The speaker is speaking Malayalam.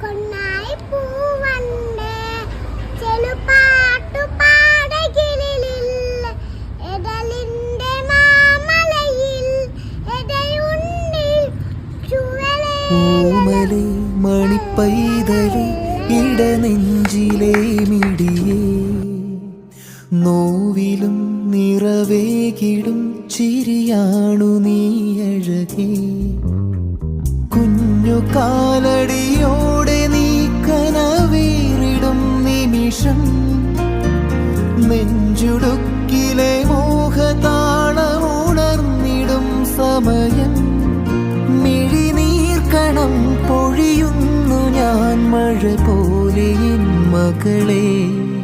കൊന്നായി പൂവണ്ട് ചെലുപാട്ടു മാമലയിൽ നോവിലും നിറവേകിടും ചിരിയാണു നീ അഴകേ. കുഞ്ഞു കാലടി നെഞ്ചുടുക്കിലെ മോഹതാളമുണർന്നിടും സമയം. മിഴിനീർക്കണം പൊഴിയുന്നു ഞാൻ മഴ പോലെ എൻ മകളെ.